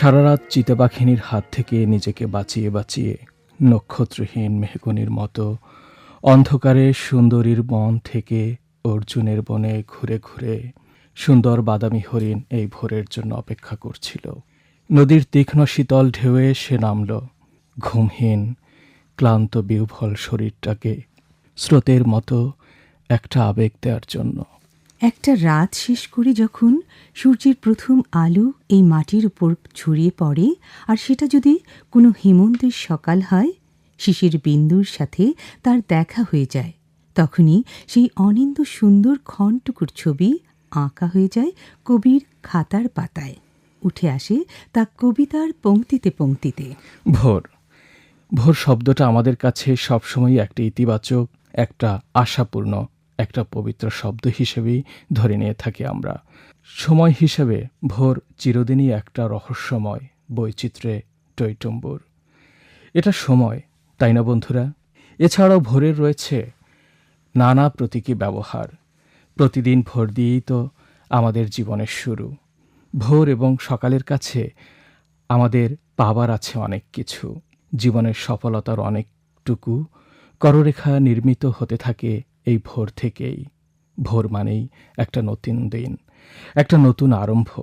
ভোর সারা রাত চিতাবাঘিনীর হাত থেকে নিজেকে বাঁচিয়ে বাঁচিয়ে নক্ষত্রহীন মেহগনির মতো অন্ধকারে সুন্দরীর বন থেকে অর্জুনের বনে ঘুরে ঘুরে সুন্দর বাদামি হরিণ এই ভোরের জন্য অপেক্ষা করছিল। নদীর তীক্ষ্ণ শীতল ঢেউয়ে সে নামল। ঘুমহীন, ক্লান্ত, বিহ্বল শরীরটাকে স্রোতের মতো একটা আবেগ দেওয়ার জন্য। একটা রাত শেষ করে যখন সূর্যের প্রথম আলো এই মাটির উপর ছড়িয়ে পড়ে, আর সেটা যদি কোনো হেমন্তের সকাল হয়, শিশির বিন্দুর সাথে তার দেখা হয়ে যায়। তখনই সেই অনিন্দ সুন্দর ক্ষণটুকুর ছবি আঁকা হয়ে যায় কবির খাতার পাতায়। উঠে আসে তা কবিতার পংক্তিতে পংক্তিতে ভোর। ভোর শব্দটা আমাদের কাছে সবসময় একটা ইতিবাচক, একটা আশাপূর্ণ একটা পবিত্র শব্দ হিসেবেই ধরে নিয়ে থাকি আমরা। সময় হিসেবে ভোর চিরদিনই একটা রহস্যময় বৈচিত্র্যে টৈটম্বুর। এটা সময়, তাই না বন্ধুরা? এছাড়াও ভোরের রয়েছে নানা প্রতীকী ব্যবহার। প্রতিদিন ভোর দিয়েই তো আমাদের জীবনের শুরু। ভোর এবং সকালের কাছে আমাদের পাবার আছে অনেক কিছু। জীবনের সফলতার অনেকটুকু। কররেখা নির্মিত হতে থাকে এই ভোর থেকেই, ভোর মানেই একটা নতুন দিন, একটা নতুন আরম্ভ।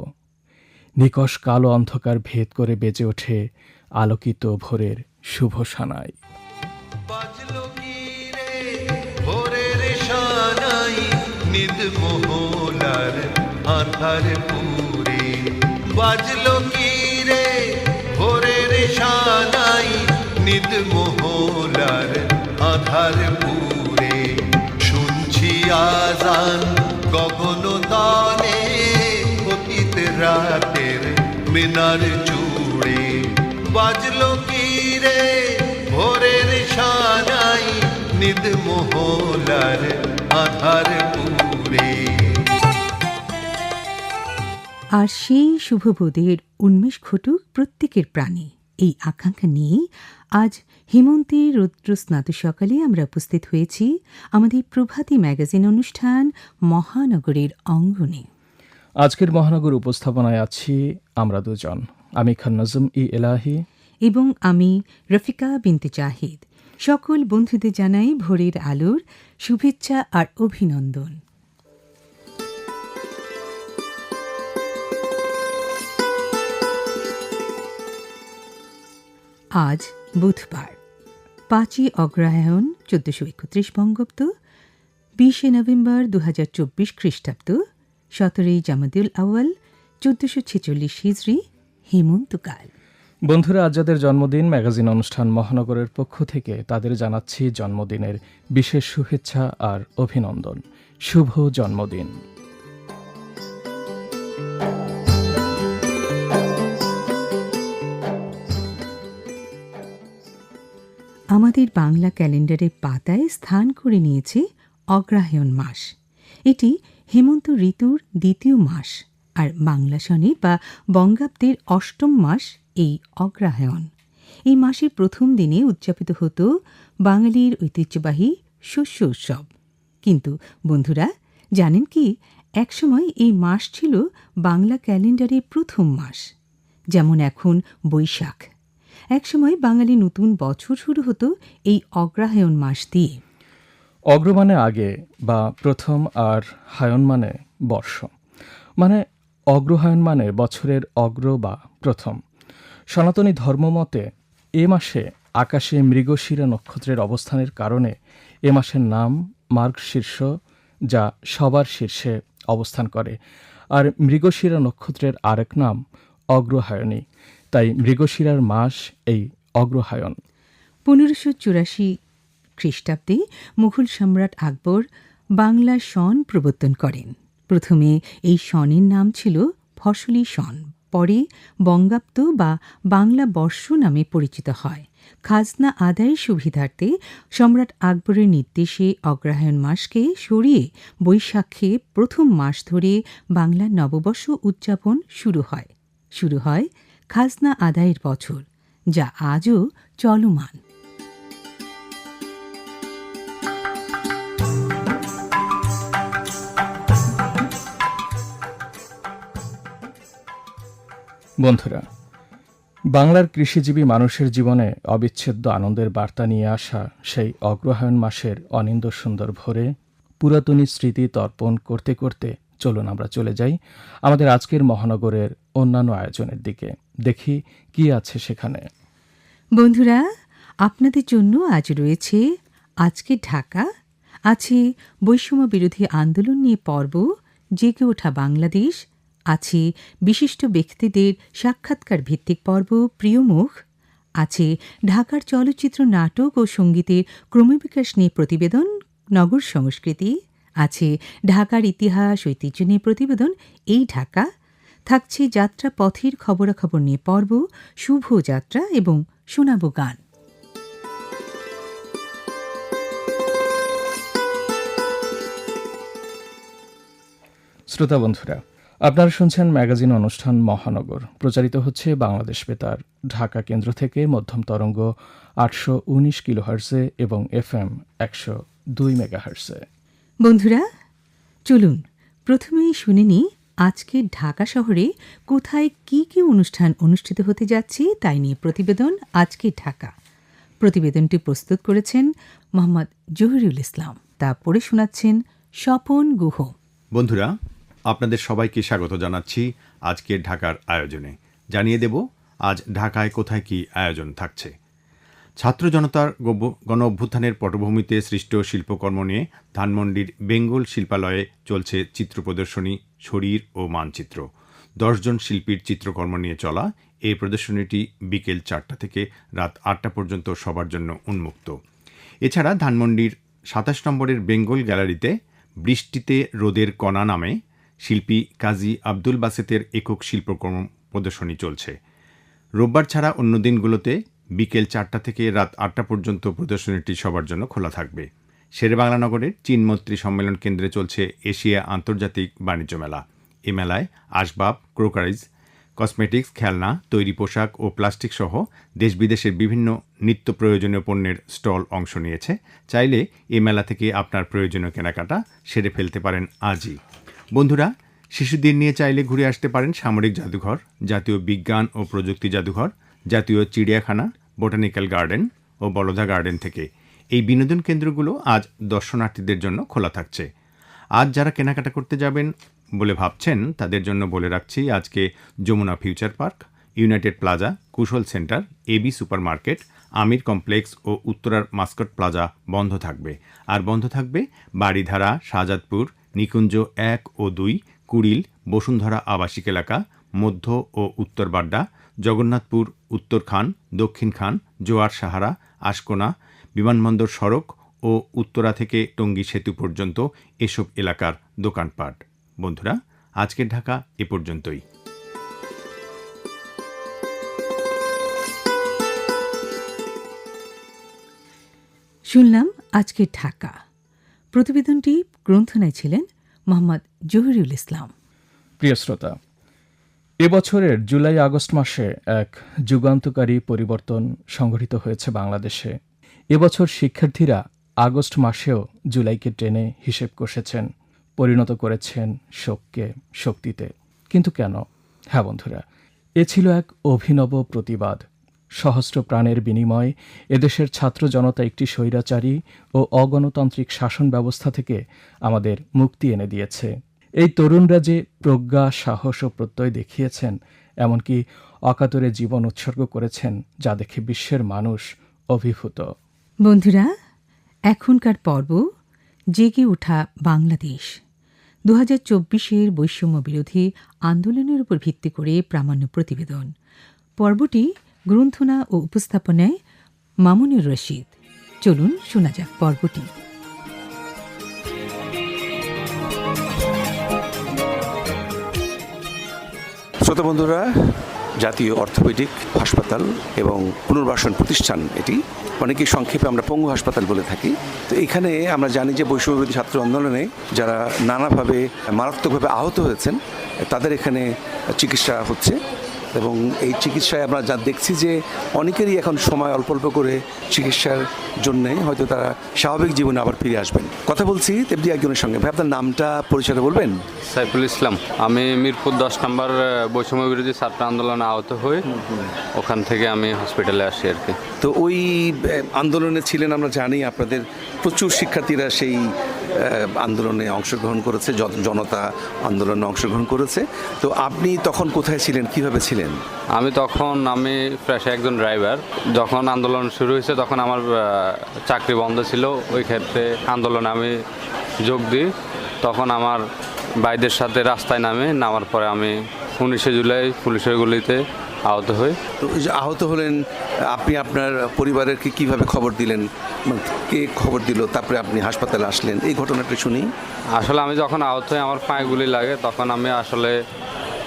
নিকষ কালো অন্ধকার ভেদ করে বেজে ওঠে আলোকিত ভোরের শুভ বাজলো রে সানাই, নিদ মোহলার আধার পুরে। আজান গগন দানে, অতীত রাতের মিনার চূড়ে। বাজলো কি রে? ভোরের সানাই নিদ মোহলার আধার পুরে আর সেই শুভবোধের উন্মেষ ঘটুক প্রত্যেকের প্রাণে। এই আকাঙ্ক্ষা নিয়েই আজ হেমন্তের রৌদ্র স্নাত সকালে আমরা উপস্থিত হয়েছি আমাদের প্রভাতী ম্যাগাজিন অনুষ্ঠান মহানগরের অঙ্গনে। আজকের মহানগর উপস্থাপনায় আছি আমরা দুজন আমি খান নজম ই এলাহি। এবং আমি রফিকা বিনতে জাহিদ। সকল বন্ধুদের জানাই ভোরের আলোর শুভেচ্ছা আর অভিনন্দন। আজ বুধবার। পাঁচই অগ্রহায়ণ চোদ্দশো একত্রিশ বঙ্গাব্দ, বিশে নভেম্বর দু হাজার চব্বিশ খ্রিস্টাব্দ, সতেরোই জামাদিউল আউয়াল চোদ্দশো ছেচল্লিশ হিজড়ি হেমন্তকাল বন্ধুরা, আজ যাদের জন্মদিন, ম্যাগাজিন অনুষ্ঠান মহানগরের পক্ষ থেকে, তাদের জানাচ্ছি জন্মদিনের বিশেষ শুভেচ্ছা আর অভিনন্দন। শুভ জন্মদিন। আমাদের বাংলা ক্যালেন্ডারের পাতায় স্থান করে নিয়েছে অগ্রহায়ণ মাস। এটি হেমন্ত ঋতুর দ্বিতীয় মাস আর বাংলা সনের বা বঙ্গাব্দের অষ্টম মাস এই অগ্রহায়ণ। এই মাসের প্রথম দিনে উদযাপিত হতো বাঙালির ঐতিহ্যবাহী শস্য উৎসব। কিন্তু বন্ধুরা, জানেন কি, একসময় এই মাস ছিল বাংলা ক্যালেন্ডারের প্রথম মাস, যেমন এখন বৈশাখ। একসময় বাঙালি নতুন বছর শুরু হতো এই অগ্রহায়ণ মাস দিয়ে। অগ্র মানে আগে বা প্রথম আর হায়ন মানে বর্ষ। মানে অগ্রহায়ণ মানে বছরের অগ্র বা প্রথম। সনাতনী ধর্মমতে এ মাসে আকাশে মৃগশিরা নক্ষত্রের অবস্থানের কারণে এ মাসের নাম মার্গ শীর্ষ যা সবার শীর্ষে অবস্থান করে। আর মৃগশিরা নক্ষত্রের আরেক নাম অগ্রহায়ণী। তাই মৃগশিরার মাস এই অগ্রহায়ণ। পনেরোশো চুরাশি খ্রিস্টাব্দে মুঘল সম্রাট আকবর বাংলা সন প্রবর্তন করেন। প্রথমে এই সনের নাম ছিল ফসলি সন পরে বঙ্গাব্দ বা বাংলা বর্ষ নামে পরিচিত হয়। খাজনা আদায়ের সুবিধার্থে সম্রাট আকবরের নির্দেশে অগ্রহায়ণ মাসকে সরিয়ে বৈশাখে প্রথম মাস ধরে বাংলা নববর্ষ উদযাপন শুরু হয়। শুরু হয় খাজনা আদায়ের বছর, যা আজও চলমান। বন্ধুরা, বাংলার কৃষিজীবী মানুষের জীবনে অবিচ্ছেদ্য আনন্দের বার্তা নিয়ে আসা সেই অগ্রহায়ণ মাসের অনিন্দ সুন্দর ভোরে পুরাতনী স্মৃতি তর্পণ করতে করতে চলুন আমরা চলে যাই আমাদের আজকের মহানগরের অন্যান্য আয়োজনের দিকে। দেখি কি আছে সেখানে। বন্ধুরা, আপনাদের জন্য আজ রয়েছে আজকে ঢাকা। আছে বৈষম্য বিরোধী আন্দোলন নিয়ে পর্ব, জেগে ওঠা বাংলাদেশ। আছে বিশিষ্ট ব্যক্তিদের সাক্ষাৎকার ভিত্তিক পর্ব প্রিয়মুখ আছে ঢাকার চলচ্চিত্র, নাটক ও সঙ্গীতের ক্রমবিকাশ নিয়ে প্রতিবেদন, নগর সংস্কৃতি। আছে ঢাকার ইতিহাস, ঐতিহ্য নিয়ে প্রতিবেদন, এই ঢাকা। থাকছে যাত্রা পথের খবরাখবর নিয়ে পর্ব শুভ যাত্রা এবং শোনাবো গান। শ্রোতা বন্ধুরা আপনারা শুনছেন ম্যাগাজিন অনুষ্ঠান মহানগর। প্রচারিত হচ্ছে বাংলাদেশ বেতার ঢাকা কেন্দ্র থেকে মধ্যম তরঙ্গ আটশো উনিশ কিলোহার্সে এবং এফ এম একশো দুই মেগাহার্সে বন্ধুরা চলুন প্রথমেই শুনে নিই আজকে ঢাকা শহরে কোথায় কি কি অনুষ্ঠান অনুষ্ঠিত হতে যাচ্ছে তাই নিয়ে প্রতিবেদন আজকে ঢাকা। প্রতিবেদনটি প্রস্তুত করেছেন মোহাম্মদ জহিরুল ইসলাম। তা পড়ে শোনাচ্ছেন স্বপন গুহ। বন্ধুরা, আপনাদের সবাইকে স্বাগত জানাচ্ছি আজকের ঢাকার আয়োজনে। জানিয়ে দেব, আজ ঢাকায় কোথায় কি আয়োজন থাকছে। ছাত্র জনতার গণ অভ্যুত্থানের পটভূমিতে সৃষ্ট শিল্পকর্ম নিয়ে ধানমন্ডির বেঙ্গল শিল্পালয়ে চলছে চিত্র প্রদর্শনী শরীর ও মানচিত্র। দশজন শিল্পীর চিত্রকর্ম নিয়ে চলা এই প্রদর্শনীটি বিকেল চারটা থেকে রাত আটটা পর্যন্ত সবার জন্য উন্মুক্ত। এছাড়া ধানমন্ডির সাতাশ নম্বরের বেঙ্গল গ্যালারিতে বৃষ্টিতে রোদের কণা নামে শিল্পী কাজী আব্দুল বাসেতের একক শিল্পকর্ম প্রদর্শনী চলছে। রোববার ছাড়া অন্য দিনগুলোতে বিকেল চারটা থেকে রাত আটটা পর্যন্ত প্রদর্শনীটি সবার জন্য খোলা থাকবে। শেরেবাংলা নগরের চীনমৈত্রী সম্মেলন কেন্দ্রে চলছে এশিয়া আন্তর্জাতিক বাণিজ্য মেলা। এ মেলায় আসবাব, ক্রোকারিজ, কসমেটিক্স, খেলনা, তৈরি পোশাক ও প্লাস্টিক সহ দেশ বিদেশের বিভিন্ন নিত্য প্রয়োজনীয় পণ্যের স্টল অংশ নিয়েছে। চাইলে এ মেলা থেকে আপনার প্রয়োজনীয় কেনাকাটা সেরে ফেলতে পারেন আজই। বন্ধুরা, শিশুদের নিয়ে চাইলে ঘুরে আসতে পারেন সামরিক জাদুঘর, জাতীয় বিজ্ঞান ও প্রযুক্তি জাদুঘর। জাতীয় চিড়িয়াখানা, বোটানিক্যাল গার্ডেন ও বলধা গার্ডেন থেকে। এই বিনোদন কেন্দ্রগুলো আজ দর্শনার্থীদের জন্য খোলা থাকছে। আজ যারা কেনাকাটা করতে যাবেন বলে ভাবছেন, তাদের জন্য বলে রাখছি আজকে Jamuna future park, united plaza, Kushal center AB super market Amir complex ও উত্তরার মাস্কট প্লাজা বন্ধ থাকবে। আর বন্ধ থাকবে বাড়িধারা, শাহজাদপুর, নিকুঞ্জ এক ও দুই, কুড়িল, বসুন্ধরা আবাসিক এলাকা, মধ্য ও উত্তর বাড্ডা জগন্নাথপুর উত্তর খান দক্ষিণ খান জোয়ার সাহারা আশকোনা বিমানবন্দর সড়ক ও উত্তরা থেকে টঙ্গী সেতু পর্যন্ত এসব এলাকার দোকানপাট। বন্ধুরা আজকের ঢাকা এ পর্যন্তই। শুনলাম আজকে ঢাকা। প্রতিবেদনটি গ্রন্থনায় ছিলেন মোহাম্মদ জহিরুল ইসলাম। প্রিয় শ্রোতা এবছরের জুলাই আগস্ট মাসে এক যুগান্তকারী পরিবর্তন সংঘটিত হয়েছে বাংলাদেশে। এবছর শিক্ষার্থীরা আগস্ট মাসেও জুলাইকে টেনে হিসেব কষেছেন, পরিণত করেছেন শোককে, শক্তিতে। কিন্তু কেন? হ্যাঁ বন্ধুরা, এ ছিল এক অভিনব প্রতিবাদ। সহস্র প্রাণের বিনিময়ে এদেশের ছাত্র জনতা একটি স্বৈরাচারী ও অগণতান্ত্রিক শাসন ব্যবস্থা থেকে আমাদের মুক্তি এনে দিয়েছে। এই তরুণরা যে প্রজ্ঞা, সাহস ও প্রত্যয় দেখিয়েছেন, এমনকি অকাতরে জীবন উৎসর্গ করেছেন, যা দেখে বিশ্বের মানুষ অভিভূত। বন্ধুরা, এখনকার পর্ব জেগে ওঠা বাংলাদেশ। দু হাজার চব্বিশের বৈষম্য বিরোধী আন্দোলনের উপর ভিত্তি করে প্রামাণ্য প্রতিবেদন। পর্বটি গ্রন্থনা ও উপস্থাপনায় মামুনুর রশিদ। চলুন শোনা যাক পর্বটি। শ্রোতা বন্ধুরা, জাতীয় অর্থোপেডিক হাসপাতাল এবং পুনর্বাসন প্রতিষ্ঠান এটি অনেকে সংক্ষেপে আমরা পঙ্গু হাসপাতাল বলে থাকি। তো এখানে আমরা জানি যে বৈষম্যবিরোধী ছাত্র আন্দোলনে যারা নানাভাবে, মারাত্মকভাবে আহত হয়েছেন, তাদের এখানে চিকিৎসা হচ্ছে। এবং এই চিকিৎসায় আমরা যা দেখছি যে অনেকেরই এখন সময় অল্প অল্প করে চিকিৎসার জন্যে হয়তো তারা স্বাভাবিক জীবনে আবার ফিরে আসবেন। কথা বলছি তেমনি একজনের সঙ্গে। ভাই আপনার নামটা পরিচয় বলবেন? সাইফুল ইসলাম। আমি মিরপুর দশ নম্বর বৈষম্য বিরোধী ছাত্র আন্দোলনে আহত হই। ওখান থেকে আমি হসপিটালে আসি আর কি। তো ওই আন্দোলনে ছিলেন আমরা জানি আপনাদের প্রচুর শিক্ষার্থীরা সেই আন্দোলনে অংশগ্রহণ করেছে জনতা আন্দোলনে অংশগ্রহণ করেছে। তো আপনি তখন কোথায় ছিলেন? কীভাবে ছিলেন? আমি তখন, আমি পেশায় একজন ড্রাইভার। যখন আন্দোলন শুরু হয়েছে, তখন আমার চাকরি বন্ধ ছিল। ওই ক্ষেত্রে আন্দোলনে আমি যোগ দিই। তখন আমার ভাইদের সাথে রাস্তায় নামে। নামার পরে আমি উনিশে জুলাই পুলিশের গুলিতে আহত হয়ে? তো আহত হলেন আপনি আপনার পরিবারের কি কীভাবে খবর দিলেন? মানে কে খবর দিল? তারপরে আপনি হাসপাতালে আসলেন। এই ঘটনাটা শুনি। আসলে আমি যখন আহত হই আমার পায়ে গুলি লাগে তখন আমি আসলে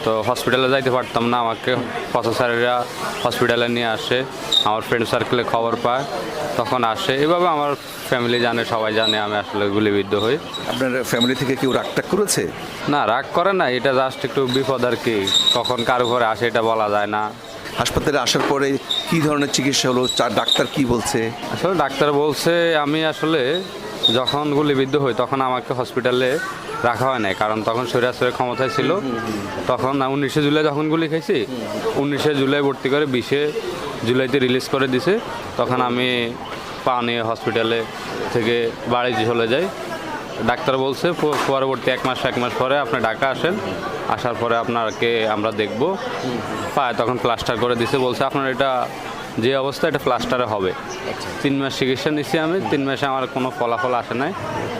তো হসপিটালে যাইতে পারতাম না। আমাকে প্রসেসারেরা হসপিটালে নিয়ে আসে। আমার ফ্রেন্ড সার্কেলে খবর পায়। তখন আসে। এভাবে আমার ফ্যামিলি জানে সবাই জানে আমি আসলে গুলিবিদ্ধ হই। আপনার ফ্যামিলি থেকে কেউ রাগটাক করেছে? না রাগ করে না এটা জাস্ট একটু বিপদ আর কি। কখন কারও ঘরে আসে এটা বলা যায় না। হাসপাতালে আসার পরে কি ধরনের চিকিৎসা হলো? চার ডাক্তার কি বলছে? আসলে ডাক্তার বলছে আমি আসলে যখন গুলিবিদ্ধ হই তখন আমাকে হসপিটালে রাখা হয় নাই। কারণ তখন শরীরাশ্রয়ের ক্ষমতায় ছিল। তখন উনিশে জুলাই যখন গুলি খাইছি উনিশে জুলাই ভর্তি করে বিশে জুলাইতে রিলিজ করে দিছে। তখন আমি পা নিয়ে হসপিটালে থেকে বাড়ি চলে যাই। ডাক্তার বলছে পরবর্তী এক মাস এক মাস পরে আপনি ঢাকা আসেন। আসার পরে আপনাকে আমরা দেখব। পায়ে তখন প্লাস্টার করে দিছে, বলছে, আপনার এটা যে অবস্থা এটা প্লাস্টারে হবে। তিন মাস চিকিৎসা নিচ্ছি আমি, তিন মাসে আমার কোনো ফলাফল আসে নাই।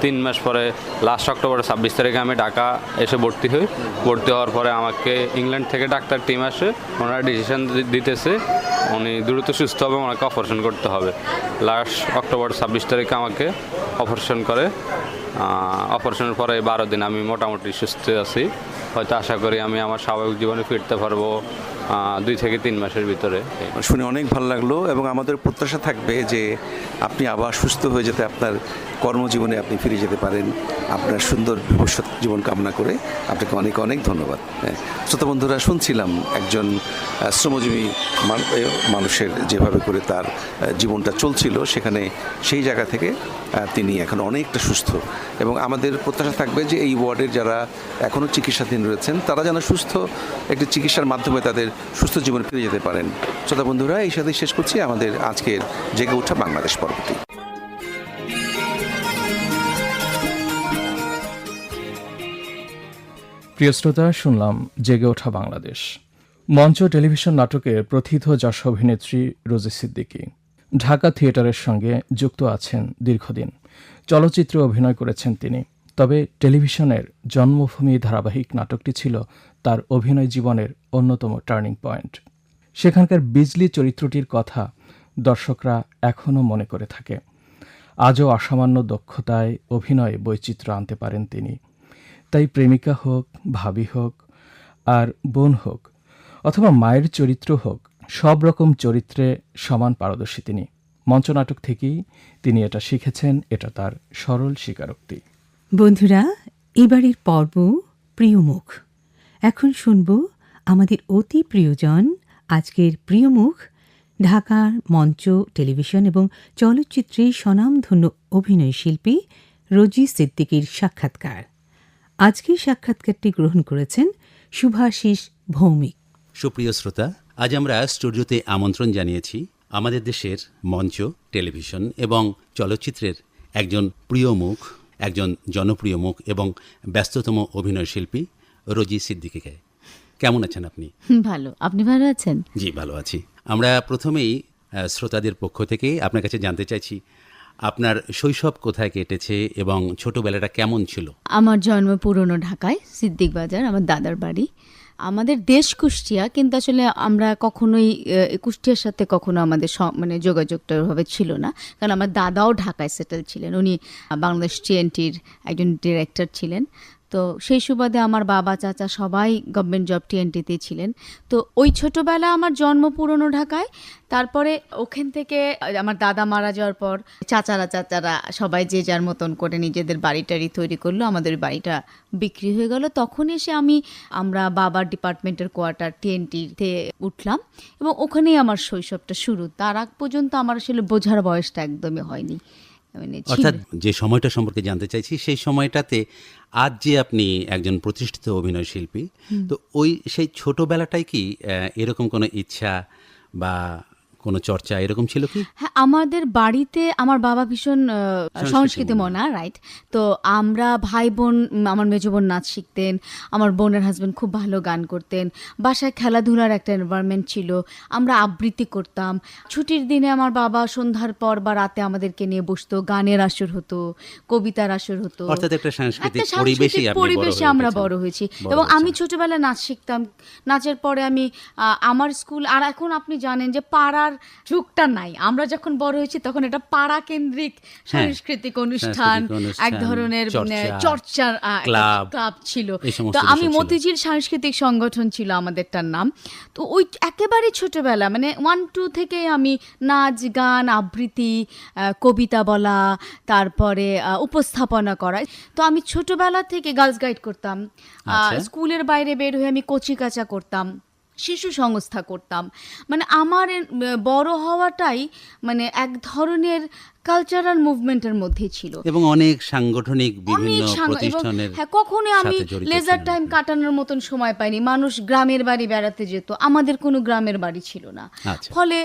তিন মাস পরে লাস্ট অক্টোবর ছাব্বিশ তারিখে আমি ঢাকা এসে ভর্তি হই। ভর্তি হওয়ার পরে আমাকে ইংল্যান্ড থেকে ডাক্তার টিম আসে, ওনারা ডিসিশন দিতেছে, উনি দ্রুত সুস্থ হবে, ওনাকে অপারেশন করতে হবে। লাস্ট অক্টোবর ছাব্বিশ তারিখে আমাকে অপারেশন করে। অপারেশনের পরে বারো দিন আমি মোটামুটি সুস্থ আছি। হয়তো আশা করি আমি আমার স্বাভাবিক জীবনে ফিরতে পারব। দুই থেকে তিন মাসের ভিতরে। শুনে অনেক ভালো লাগল এবং আমাদের প্রত্যাশা থাকবে যে আপনি আবার সুস্থ হয়ে যেতে আপনার কর্মজীবনে আপনি ফিরে যেতে পারেন আপনার সুন্দর ভবিষ্যৎ জীবন কামনা করে আপনাকে অনেক অনেক ধন্যবাদ। হ্যাঁ শ্রোতা বন্ধুরা, শুনছিলাম একজন শ্রমজীবী মান- মানুষের যেভাবে করে তার জীবনটা চলছিল সেখানে সেই জায়গা থেকে তিনি এখন অনেকটা সুস্থ এবং আমাদের প্রত্যাশা থাকবে যে এই ওয়ার্ডের যারা এখনও চিকিৎসাধীন রয়েছেন তারা যেন সুস্থ একটি চিকিৎসার মাধ্যমে তাদের সুস্থ জীবন ফিরে যেতে পারেন। শ্রোতা বন্ধুরা, এই সাথে শেষ করছি আমাদের আজকের জেগে ওঠা বাংলাদেশ পর্বটি। প্রিয় শ্রোতা, শুনলাম জেগে ওঠা বাংলাদেশ। মঞ্চ টেলিভিশন নাটকের প্রথিত যশ অভিনেত্রী রোজি সিদ্দিকী। ঢাকা থিয়েটারের সঙ্গে যুক্ত আছেন দীর্ঘদিন। চলচ্চিত্রে অভিনয় করেছেন তিনি। তবে টেলিভিশনের জন্মভূমি ধারাবাহিক নাটকটি ছিল তার অভিনয় জীবনের অন্যতম টার্নিং পয়েন্ট। সেখানকার বিজলি চরিত্রটির কথা দর্শকরা এখনও মনে করে থাকে। আজও অসামান্য দক্ষতায় অভিনয়ে বৈচিত্র্য আনতে পারেন তিনি। তাই প্রেমিকা হোক, ভাবি হোক, আর বোন হোক, অথবা মায়ের চরিত্র হোক, সব রকম চরিত্রে সমান পারদর্শী তিনি। মঞ্চনাটক থেকেই তিনি এটা শিখেছেন, এটা তার সরল স্বীকারোক্তি। বন্ধুরা, এবারের পর্ব প্রিয় মুখ এখন শুনব আমাদের অতি প্রিয়জন আজকের প্রিয় মুখ, ঢাকার মঞ্চ, টেলিভিশন এবং চলচ্চিত্রে স্বনামধন্য অভিনয় শিল্পী রোজি সিদ্দিকীর সাক্ষাৎকার। আজকের সাক্ষাৎকারটি গ্রহণ করেছেন শুভাশিস ভৌমিক। সুপ্রিয় শ্রোতা, আজ আমরা স্টুডিওতে আমন্ত্রণ জানিয়েছি আমাদের দেশের মঞ্চ, টেলিভিশন এবং চলচ্চিত্রের একজন প্রিয় মুখ, একজন জনপ্রিয় মুখ এবং ব্যস্ততম অভিনয় শিল্পী রোজি সিদ্দিকিকে। কেমন আছেন আপনি? ভালো। আপনি ভালো আছেন? জি ভালো আছি। আমরা প্রথমেই শ্রোতাদের পক্ষ থেকে আপনার কাছে জানতে চাইছি আপনার শৈশব কোথায় কেটেছে এবং ছোটবেলাটা কেমন ছিল? আমার জন্ম পুরনো ঢাকায় সিদ্দিক বাজার আমার দাদার বাড়ি। আমাদের দেশ কুষ্টিয়া কিন্তু আসলে আমরা কখনোই কুষ্টিয়ার সাথে কখনো আমাদের মানে যোগাযোগটা ওইভাবে ছিল না। কারণ আমার দাদাও ঢাকায় সেটেল ছিলেন। উনি বাংলাদেশ টিএনটির একজন ডিরেক্টর ছিলেন। তো সেই সুবাদে আমার বাবা, চাচা সবাই গভর্নমেন্ট জব টিএনটিতে ছিলেন। তো ওই ছোটবেলা আমার জন্ম পুরনো ঢাকায়। তারপরে ওখান থেকে আমার দাদা মারা যাওয়ার পর চাচারা চাচারা সবাই যে যার মতন করে নিজেদের বাড়ি টাড়ি তৈরি করল, আমাদের বাড়িটা বিক্রি হয়ে গেল। তখন এসে আমি, আমরা বাবার ডিপার্টমেন্টের কোয়ার্টার টিএনটিতে উঠলাম এবং ওখানেই আমার শৈশবটা শুরু। তার আগ পর্যন্ত আমার আসলে বোঝার বয়সটা একদমই হয়নি। অর্থাৎ যে সময়টা সম্পর্কে জানতে চাইছি সেই সময়টাতে আজ যে আপনি একজন প্রতিষ্ঠিত অভিনয় শিল্পী তো ওই সেই ছোটবেলাটাই কি এরকম কোনো ইচ্ছা বা কোনো চর্চা এরকম ছিল কি? হ্যাঁ আমাদের বাড়িতে আমার বাবা ভীষণ সংস্কৃতি মনা রাইট তো আমরা ভাই বোন আমার মেজ বোন নাচ শিখতেন আমার বোনের হাজবেন্ড খুব ভালো গান করতেন বাসায় খেলাধুলার একটা এনভায়রনমেন্ট ছিল আমরা আবৃত্তি করতাম। ছুটির দিনে আমার বাবা সন্ধ্যার পর বা রাতে আমাদেরকে নিয়ে বসতো গানের আসর হতো কবিতার আসর হতো। অর্থাৎ একটা সাংস্কৃতিক পরিবেশে আমরা বড় হয়েছি। এবং আমি। ছোটবেলায় নাচ শিখতাম। নাচের পরে আমি আমার স্কুল আর এখন আপনি জানেন যে পাড়ার যুগটা নাই। আমরা যখন বড় হয়েছি তখন এটা পাড়া কেন্দ্রিক সাংস্কৃতিক অনুষ্ঠান হ্যাঁ, সাংস্কৃতিক অনুষ্ঠান, এক ধরনের চর্চার ক্লাব, ছিল। তো আমি। মতিঝিল সাংস্কৃতিক সংগঠন ছিল আমাদেরটার নাম। তো ওই একেবারে ছোটবেলা মানে ওয়ান টু থেকে আমি নাচ গান আবৃত্তি কবিতা বলা তারপরে উপস্থাপনা করা। তো আমি ছোটবেলা থেকে গার্লস গাইড করতাম। আহ, আচ্ছা। স্কুলের বাইরে বের হয়ে আমি কচি কাচা করতাম। শিশু সংস্থা করতাম। মানে আমার বড় হওয়াটাই মানে এক ধরনের কালচারাল মুভমেন্টের মধ্যে ছিল। এবং অনেক সাংগঠনিক বিভিন্ন প্রতিষ্ঠানের হ্যাঁ কখনো আমি লেজার টাইম কাটানোর মতন সময় পাইনি। মানুষ গ্রামের বাড়ি বেড়াতে যেত আমাদের কোনো গ্রামের বাড়ি ছিল না। আচ্ছা। ফলে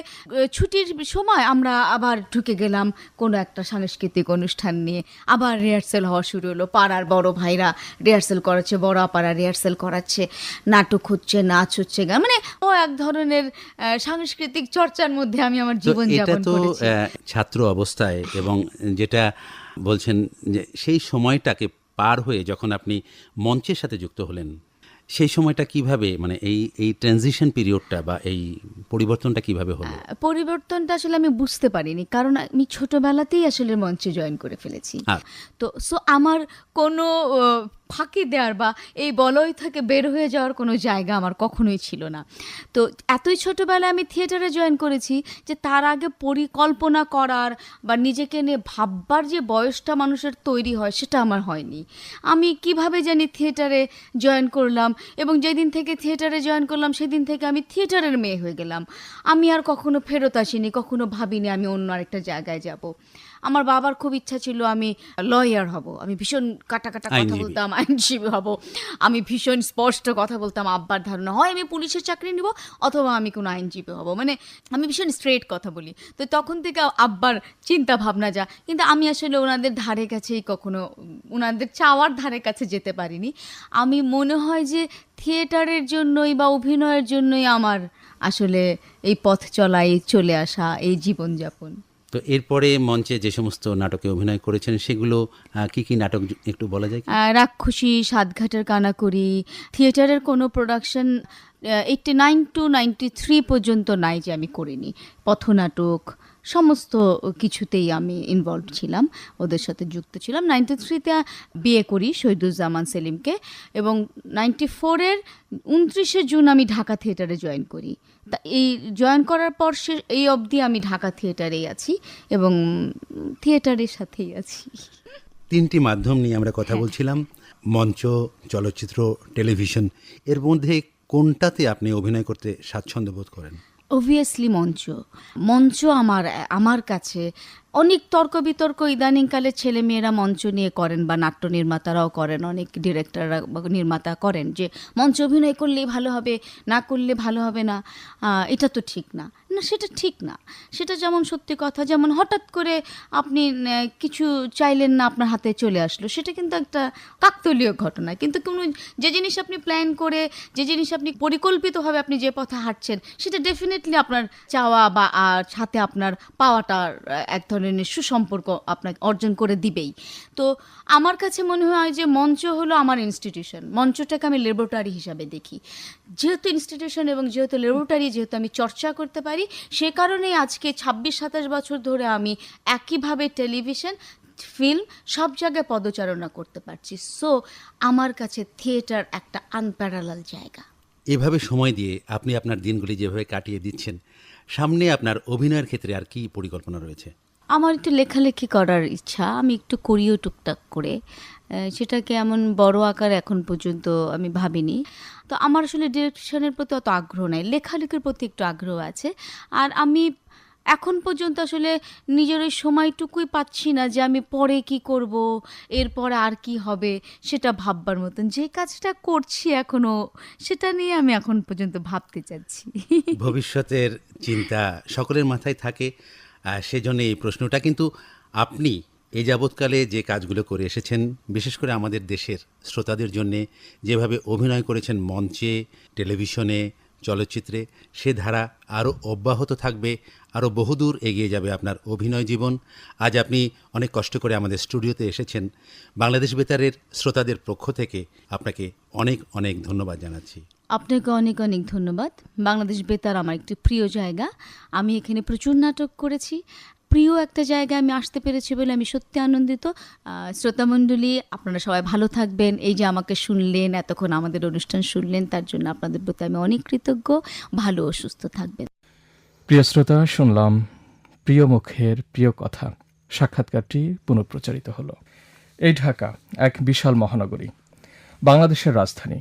ছুটির সময় আমরা আবার ঢুকে গেলাম কোনো একটা সাংস্কৃতিক অনুষ্ঠান নিয়ে। আবার রিহার্সেল হওয়া শুরু হলো। পাড়ার বড় ভাইরা রিহার্সেল করাচ্ছে বড় পাড়া রিহার্সেল করাচ্ছে নাটক হচ্ছে নাচ হচ্ছে গান মানে ও এক ধরনের সাংস্কৃতিক চর্চার মধ্যে আমি আমার জীবন যাপন করেছি। ছাত্র অবস্থায় এবং যেটা বলছেন যে সেই সময়টাকে পার হয়ে যখন আপনি মঞ্চের সাথে যুক্ত হলেন সেই সময়টা কীভাবে মানে এই এই ট্রানজিশন পিরিয়ডটা বা এই পরিবর্তনটা কীভাবে হলো পরিবর্তনটা আসলে আমি বুঝতে পারিনি কারণ আমি ছোটবেলাতেই আসলে মঞ্চে জয়েন করে ফেলেছি হ্যাঁ। তো সো আমার কোনো ফাঁকি দেওয়ার বা এই বলয় থেকে বের হয়ে যাওয়ার কোনো জায়গা আমার কখনোই ছিল না। তো এতই ছোটোবেলায় আমি থিয়েটারে জয়েন করেছি যে তার আগে পরিকল্পনা করার বা নিজেকে নিয়ে ভাববার যে বয়সটা মানুষের তৈরি হয় সেটা আমার হয়নি। আমি কীভাবে জানি থিয়েটারে জয়েন করলাম এবং যেদিন থেকে থিয়েটারে জয়েন করলাম সেদিন থেকে আমি থিয়েটারের মেয়ে হয়ে গেলাম। আমি আর কখনো ফেরত আসিনি, কখনো ভাবিনি আমি অন্য আরেকটা জায়গায় যাব। আমার বাবার খুব ইচ্ছা ছিল আমি লয়ার হব। আমি ভীষণ কাটা কাটা কথা বলতাম আইনজীবী হব। আমি ভীষণ স্পষ্ট কথা বলতাম আব্বার ধারণা হয় আমি পুলিশের চাকরি নিব অথবা আমি কোনো আইনজীবী হব। মানে আমি ভীষণ স্ট্রেট কথা বলি। তো তখন থেকে আব্বার চিন্তা ভাবনা যা কিন্তু আমি আসলে ওনাদের ধারে কাছেই কখনো ওনাদের চাওয়ার ধারে কাছে যেতে পারিনি। আমি মনে হয় যে থিয়েটারের জন্যই বা অভিনয়ের জন্যই আমার আসলে এই পথ চলাই চলে আসা এই জীবনযাপন। তো এরপরে মঞ্চে যে সমস্ত নাটকে অভিনয় করেছেন, সেগুলো কি কি নাটক একটু বলা যায় রাক্ষসী, সাতঘাটের কানাকড়ি, থিয়েটারের কোনো production eighty nine to ninety three পর্যন্ত নাই যে আমি করিনি। পথনাটক সমস্ত কিছুতেই আমি ইনভলভ ছিলাম ওদের সাথে যুক্ত ছিলাম। নাইনটি থ্রিতে বিয়ে করি শহীদুজ্জামান সেলিমকে এবং নাইনটি ফোরের উনত্রিশে জুন আমি ঢাকা থিয়েটারে জয়েন করি। তা এই জয়েন করার পর সে এই অবধি আমি ঢাকা থিয়েটারেই আছি এবং থিয়েটারের সাথেই আছি। তিনটি মাধ্যম নিয়ে আমরা কথা বলছিলাম মঞ্চ চলচ্চিত্র টেলিভিশন এর মধ্যে কোনটাতে আপনি অভিনয় করতে স্বাচ্ছন্দ্য বোধ করেন? অবভিয়াসলি মঞ্চ। মঞ্চ আমার আমার কাছে অনেক তর্ক বিতর্ক ইদানিংকালে ছেলে মেয়েরা মঞ্চ নিয়ে করেন বা নাট্য নির্মাতারাও করেন, অনেক ডিরেক্টররা নির্মাতা করেন যে মঞ্চ অভিনয় করলেই ভালো হবে, না করলে ভালো হবে না। এটা তো ঠিক না। না, সেটা ঠিক না। সেটা যেমন সত্যি কথা, যেমন হঠাৎ করে আপনি কিছু চাইলেন না আপনার হাতে চলে আসলো, সেটা কিন্তু একটা কাকতলীয় ঘটনা। কিন্তু কোনো, যে জিনিস আপনি প্ল্যান করে, যে জিনিস আপনি পরিকল্পিতভাবে আপনি যে পথে হাঁটছেন, সেটা ডেফিনেটলি আপনার চাওয়া বা আর সাথে আপনার পাওয়াটার এক ধরনের সুসম্পর্ক আপনাকে অর্জন করে দিবেই। তো আমার কাছে মনে হয় যে মঞ্চ হলো আমার ইনস্টিটিউশন মঞ্চটাকে আমি ল্যাবরেটরি হিসাবে দেখি। যেহেতু ইনস্টিটিউশন এবং যেহেতু ল্যাবরেটরি যেহেতু আমি চর্চা করতে পারি সে কারণেই আজকে ছাব্বিশ সাতাশ বছর ধরে আমি একইভাবে টেলিভিশন ফিল্ম সব জায়গায় পদচারণা করতে পারছি। সো আমার কাছে থিয়েটার একটা আনপ্যারালাল জায়গা। এভাবে সময় দিয়ে আপনি আপনার দিনগুলি যেভাবে কাটিয়ে দিচ্ছেন সামনে আপনার অভিনয়ের ক্ষেত্রে আর কি পরিকল্পনা রয়েছে? আমার একটু লেখালেখি করার ইচ্ছা আমি একটু করিও টুকটাক করে। সেটাকে এমন বড় আকার এখন পর্যন্ত আমি ভাবিনি। তো আমার আসলে ডিরেকশনের প্রতি অত আগ্রহ নাই। লেখালেখির প্রতি একটু আগ্রহ আছে। আর আমি এখন পর্যন্ত আসলে নিজের ওই সময়টুকুই পাচ্ছি না যে আমি পরে কি করব, এরপরে আর কি হবে সেটা ভাববার মতন। যে কাজটা করছি এখনও, সেটা নিয়ে আমি এখন পর্যন্ত ভাবতে চাচ্ছি। ভবিষ্যতের চিন্তা সকলের মাথায় থাকে। সেজন্য এই প্রশ্নটা। কিন্তু আপনি এ যাবৎকালে যে কাজগুলো করে এসেছেন, বিশেষ করে আমাদের দেশের শ্রোতাদের জন্যে, যেভাবে অভিনয় করেছেন মঞ্চে, টেলিভিশনে, চলচ্চিত্রে, সে ধারা আরও অব্যাহত থাকবে, আরও বহুদূর এগিয়ে যাবে আপনার অভিনয় জীবন। আজ আপনি অনেক কষ্ট করে আমাদের স্টুডিওতে এসেছেন। বাংলাদেশ বেতারের শ্রোতাদের পক্ষ থেকে আপনাকে অনেক অনেক ধন্যবাদ জানাচ্ছি। আপনাকে অনেক অনেক ধন্যবাদ। বাংলাদেশ বেতার আমার একটি প্রিয় জায়গা। আমি এখানে প্রচুর নাটক করেছি। প্রিয় একটা জায়গায় আমি আসতে পেরেছি বলে আমি সত্যি আনন্দিত। শ্রোতামণ্ডলী আপনারা সবাই ভালো থাকবেন। এই যে আমাকে শুনলেন, এতক্ষণ আমাদের অনুষ্ঠান শুনলেন, তার জন্য আপনাদের প্রতি আমি অনেক কৃতজ্ঞ। ভালো ও সুস্থ থাকবেন। প্রিয় শ্রোতা, শুনলাম প্রিয় মুখের প্রিয় কথা। সাক্ষাৎকারটি পুনঃপ্রচারিত হলো। এই ঢাকা, এক বিশাল মহানগরী, বাংলাদেশের রাজধানী।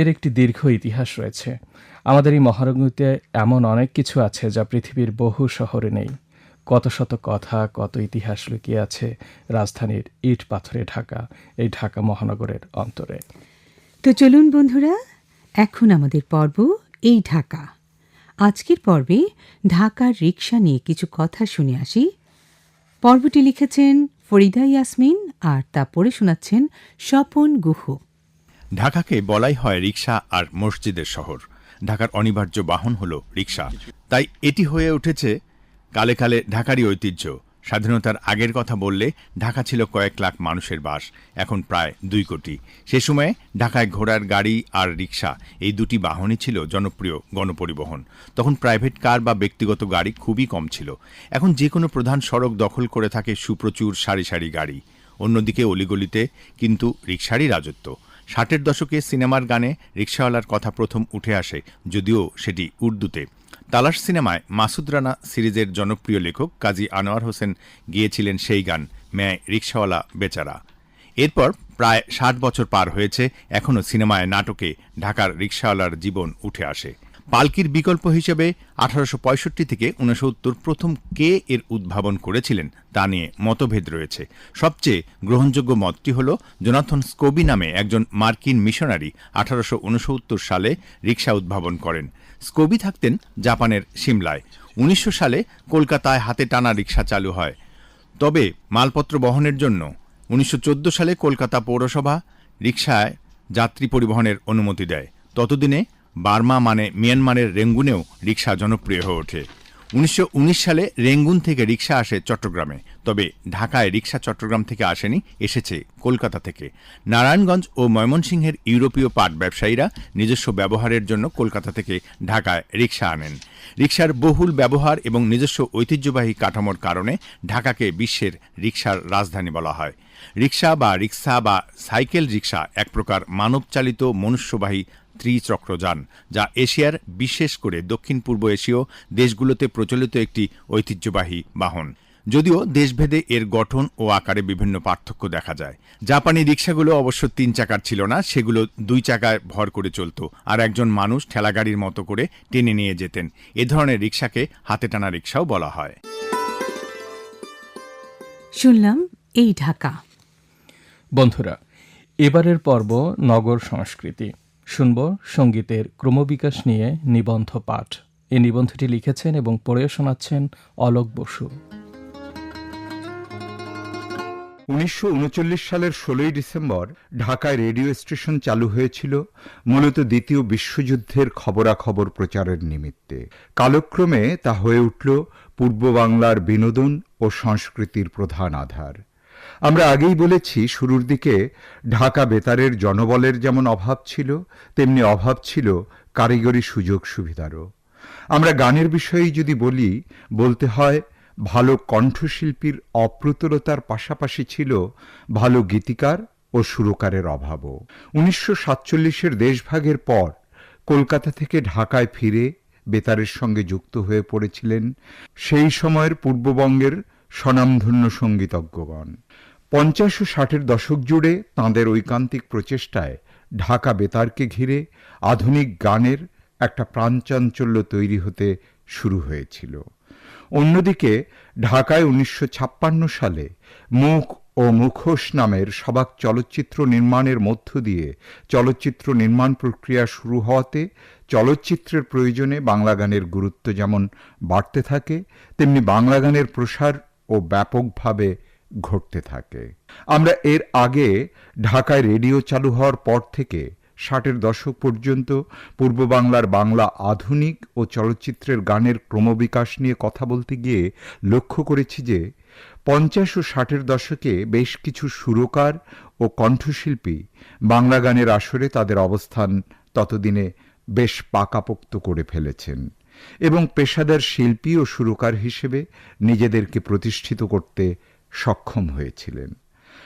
এর একটি দীর্ঘ ইতিহাস রয়েছে। আমাদের এই মহানগরীতে এমন অনেক কিছু আছে যা পৃথিবীর বহু শহরে নেই। কত শত কথা কত ইতিহাস লুকিয়ে আছে রাজধানীর ইট পাথরে ঢাকা এই ঢাকা মহানগরের অন্তরে। তো চলুন বন্ধুরা এখন আমাদের পর্ব এই ঢাকা। আজকের পর্বে ঢাকার রিক্সা নিয়ে কিছু কথা শুনে আসি। পর্বটি লিখেছেন ফরিদা ইয়াসমিন আর তা পড়ে শোনাচ্ছেন স্বপন গুহ। ঢাকাকে বলাই হয় রিক্সা আর মসজিদের শহর। ঢাকার অনিবার্য বাহন হল রিক্সা তাই এটি হয়ে উঠেছে কালে কালে ঢাকারই ঐতিহ্য। স্বাধীনতার আগের কথা বললে ঢাকা ছিল কয়েক লাখ মানুষের বাস, এখন প্রায় দুই কোটি। সে সময়ে ঢাকায় ঘোড়ার গাড়ি আর রিক্সা এই দুটি বাহনই ছিল জনপ্রিয় গণপরিবহন। তখন প্রাইভেট কার বা ব্যক্তিগত গাড়ি খুবই কম ছিল। এখন যে কোনো প্রধান সড়ক দখল করে থাকে সুপ্রচুর সারি সারি গাড়ি। অন্যদিকে অলিগলিতে কিন্তু রিক্সারই রাজত্ব। ষাটের দশকে সিনেমার গানে রিক্সাওয়ালার কথা প্রথম উঠে আসে, যদিও সেটি উর্দুতে। তালাশ সিনেমায় মাসুদ রানা সিরিজের জনপ্রিয় লেখক কাজী আনোয়ার হোসেন গিয়েছিলেন সেই গান ম্যায় রিক্সাওয়ালা বেচারা। এরপর প্রায় ষাট বছর পার হয়েছে, এখনও সিনেমায় নাটকে ঢাকার রিক্সাওয়ালার জীবন উঠে আসে। পালকির বিকল্প হিসেবে আঠারোশো পঁয়ষট্টি থেকে উনসত্তর প্রথম কে এর উদ্ভাবন করেছিলেন তা নিয়ে মতভেদ রয়েছে। সবচেয়ে গ্রহণযোগ্য মতটি হল জোনাথন স্কোবি নামে একজন মার্কিন মিশনারি আঠারোশো উনসত্তর সালে রিক্সা উদ্ভাবন করেন। স্কোবি থাকতেন জাপানের সিমলায়। উনিশশো সালে কলকাতায় হাতে টানা রিক্সা চালু হয়। তবে মালপত্র বহনের জন্য উনিশশো চোদ্দ সালে কলকাতা পৌরসভা রিকশায় যাত্রী পরিবহনের অনুমতি দেয়। ততদিনে বার্মা মানে মিয়ানমারের রেঙ্গুনেও রিক্সা জনপ্রিয় হয়ে ওঠে। উনিশশো উনিশ সালে রেঙ্গুন থেকে রিক্সা আসে চট্টগ্রামে, তবে ঢাকায় রিক্সা চট্টগ্রাম থেকে আসেনি, এসেছে কলকাতা থেকে। নারায়ণগঞ্জ ও ময়মনসিংহের ইউরোপীয় পাট ব্যবসায়ীরা নিজস্ব ব্যবহারের জন্য কলকাতা থেকে ঢাকায় রিক্সা আনেন। রিক্সার বহুল ব্যবহার এবং নিজস্ব ঐতিহ্যবাহী কাঠামোর কারণে ঢাকাকে বিশ্বের রিক্সার রাজধানী বলা হয়। রিক্সা বা রিক্সা বা সাইকেল রিক্সা এক প্রকার মানবচালিত মনুষ্যবাহী ত্রিচক্রযান যা এশিয়ার বিশেষ করে দক্ষিণ পূর্ব এশীয় দেশগুলোতে প্রচলিত একটি ঐতিহ্যবাহী বাহন। যদিও দেশভেদে এর গঠন ও আকারে বিভিন্ন পার্থক্য দেখা যায়। জাপানি রিক্সাগুলো অবশ্য তিন চাকার ছিল না সেগুলো দুই চাকায় ভর করে চলত আর একজন মানুষ ঠেলাগাড়ির মতো করে টেনে নিয়ে যেতেন। এ ধরনের রিক্সাকে হাতে টানা রিক্সাও বলা হয়। শুনলাম এই ঢাকা। বন্ধুরা এবারের পর্ব নগর সংস্কৃতি। শুনব সঙ্গীতের ক্রমবিকাশ নিয়ে নিবন্ধ পাঠ। এই নিবন্ধটি লিখেছেন এবং পড়ে শোনাচ্ছেন অলোক বসু। উনিশশো উনচল্লিশ সালের ষোলোই ডিসেম্বর ঢাকায় রেডিও স্টেশন চালু হয়েছিল, মূলত দ্বিতীয় বিশ্বযুদ্ধের খবরাখবর প্রচারের নিমিত্তে। কালক্রমে তা হয়ে উঠল পূর্ব বাংলার বিনোদন ও সংস্কৃতির প্রধান আধার। আমরা আগেই বলেছি, শুরুর দিকে ঢাকা বেতারের জনবলের যেমন অভাব ছিল, তেমনি অভাব ছিল কারিগরি সুযোগ সুবিধারও। আমরা গানের বিষয়েই যদি বলি, বলতে হয়, ভালো কণ্ঠশিল্পীর অপ্রতুলতার পাশাপাশি ছিল ভালো গীতিকার ও সুরকারের অভাবও। উনিশশো সাতচল্লিশের দেশভাগের পর কলকাতা থেকে ঢাকায় ফিরে বেতারের সঙ্গে যুক্ত হয়ে পড়েছিলেন। সেই সময়ের পূর্ববঙ্গের স্বনামধন্য সঙ্গীতজ্ঞগণ। পঞ্চাশ ও ষাটের দশক জুড়ে তাঁদের ঐকান্তিক প্রচেষ্টায় ঢাকা বেতারকে ঘিরে আধুনিক গানের একটা প্রাণচাঞ্চল্য তৈরি হতে শুরু হয়েছিল। অন্যদিকে ঢাকায় উনিশশো ছাপ্পান্ন সালে মুখ ও মুখোশ নামের সবাক চলচ্চিত্র নির্মাণের মধ্য দিয়ে চলচ্চিত্র নির্মাণ প্রক্রিয়া শুরু হওয়াতে চলচ্চিত্রের প্রয়োজনে বাংলা গানের গুরুত্ব যেমন বাড়তে থাকে, তেমনি বাংলা গানের প্রসার ও ব্যাপকভাবে ঘটতে থাকে। আমরা এর আগে ঢাকায় রেডিও চালু হওয়ার পর থেকে ষাটের দশক পর্যন্ত পূর্ব বাংলার বাংলা আধুনিক ও চলচ্চিত্রের গানের ক্রমবিকাশ নিয়ে কথা বলতে গিয়ে লক্ষ্য করেছি যে পঞ্চাশ ও ষাটের দশকে বেশ কিছু সুরকার ও কণ্ঠশিল্পী বাংলা গানের আসরে তাদের অবস্থান ততদিনে বেশ পাকাপোক্ত করে ফেলেছেন। এবং পেশাদার শিল্পী ও সুরকার হিসেবে নিজেদেরকে প্রতিষ্ঠিত করতে সক্ষম হয়েছিলেন।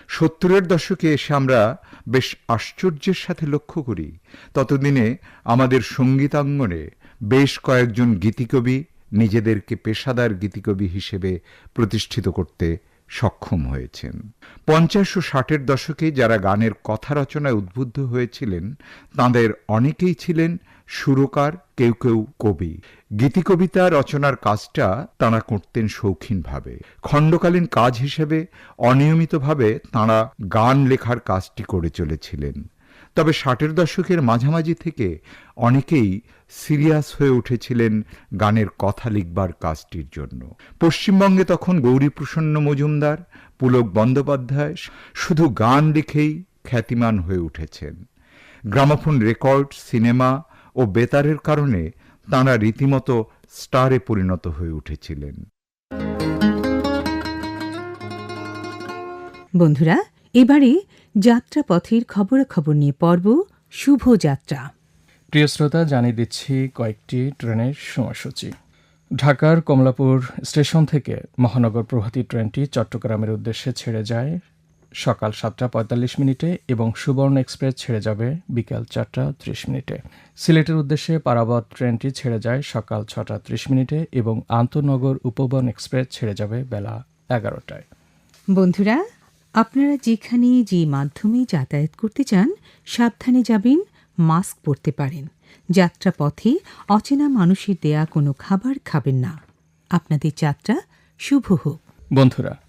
সত্তরের দশকে এসে আমরা বেশ আশ্চর্যের সাথে লক্ষ্য করি। ততদিনে আমাদের সঙ্গীতাঙ্গনে বেশ কয়েকজন গীতিকবি নিজেদেরকে পেশাদার গীতিকবি হিসেবে প্রতিষ্ঠিত করতে সক্ষম হয়েছেন। পঞ্চাশ ও ষাটের দশকে যারা গানের কথা রচনায় উদ্বুদ্ধ হয়েছিলেন, তাদের অনেকেই ছিলেন সুরকার, কেউ কেউ কবি। গীতিকবিতা রচনার কাজটা তাঁরা করতেন শৌখিনভাবে। খণ্ডকালীন কাজ হিসেবে অনিয়মিতভাবে তাঁরা গান লেখার কাজটি করে চলেছিলেন। তবে ষাটের দশকের মাঝামাঝি থেকে অনেকেই সিরিয়াস হয়ে উঠেছিলেন গানের কথা লিখবার কাজটির জন্য। পশ্চিমবঙ্গে তখন গৌরীপ্রসন্ন মজুমদার, পুলক বন্দ্যোপাধ্যায় শুধু গান লিখেই খ্যাতিমান হয়ে উঠেছেন। গ্রামাফোন রেকর্ড, সিনেমা ও বেতারের কারণে তাঁরা রীতিমতো স্টারে পরিণত হয়ে উঠেছিলেন। বন্ধুরা এবারে যাত্রাপথের খবরাখবর নিয়ে পর্ব শুভ যাত্রা। প্রিয় শ্রোতা জানিয়ে দিচ্ছি কয়েকটি ট্রেনের সময়সূচি। ঢাকার কমলাপুর স্টেশন থেকে মহানগর প্রভাতী ট্রেনটি চট্টগ্রামের উদ্দেশ্যে ছেড়ে যায় সকাল সাতটা পঁয়তাল্লিশ মিনিটে এবং সুবর্ণ এক্সপ্রেস ছেড়ে যাবে বিকাল চারটা ত্রিশ মিনিটে। সিলেটের উদ্দেশ্যে পারাবত ট্রেনটি ছেড়ে যায় সকাল ছটা ত্রিশ মিনিটে এবং আন্তনগর উপবন এক্সপ্রেস ছেড়ে যাবে বেলা এগারোটায়। বন্ধুরা আপনারা যেখানে যে মাধ্যমে যাতায়াত করতে চান সাবধানে যাবেন মাস্ক পরতে পারেন। যাত্রাপথে অচেনা মানুষের দেয়া কোনো খাবার খাবেন না। আপনাদের যাত্রা শুভ হোক। বন্ধুরা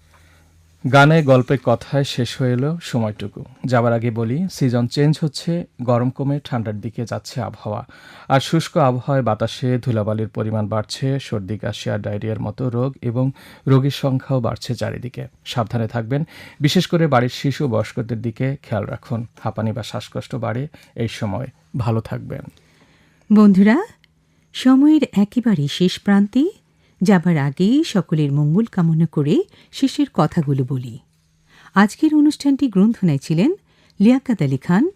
গানে গল্পে কথায় শেষ হয়ে এলো সময়টুকু। যাবার আগে বলি, সিজন চেঞ্জ হচ্ছে, গরম কমে ঠান্ডার দিকে যাচ্ছে আবহাওয়া। আর শুষ্ক আবহাওয়ায় বাতাসে ধুলাবালির পরিমাণ বাড়ছে, সর্দি, কাশি আর ডায়রিয়ার মতো রোগ এবং রোগীর সংখ্যাও বাড়ছে চারিদিকে। সাবধানে থাকবেন, বিশেষ করে বাড়ির শিশু বয়স্কদের দিকে খেয়াল রাখুন। হাঁপানি বা শ্বাসকষ্ট বাড়ে এই সময়। ভালো থাকবেন। বন্ধুরা, সময়ের একেবারে শেষ প্রান্তে যাবার আগে সকলের মঙ্গল কামনা করে শেষের কথাগুলো বলি। আজকের অনুষ্ঠানটি গ্রন্থনায় ছিলেন লিয়াকাত আলী খান।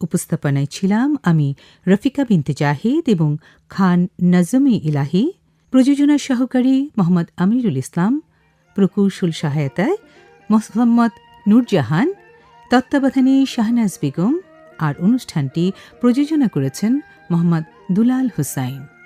উপস্থাপনায় ছিলাম আমি রফিকা বিনতে জাহিদ এবং খান নজমে ইলাহি। প্রযোজনা সহকারী মোহাম্মদ আমিরুল ইসলাম। প্রকৌশল সহায়তায় মোহাম্মদ নূরজাহান। তত্ত্বাবধানে শাহনাজ বেগম। আর অনুষ্ঠানটি প্রযোজনা করেছেন মোহাম্মদ দুলাল হুসাইন।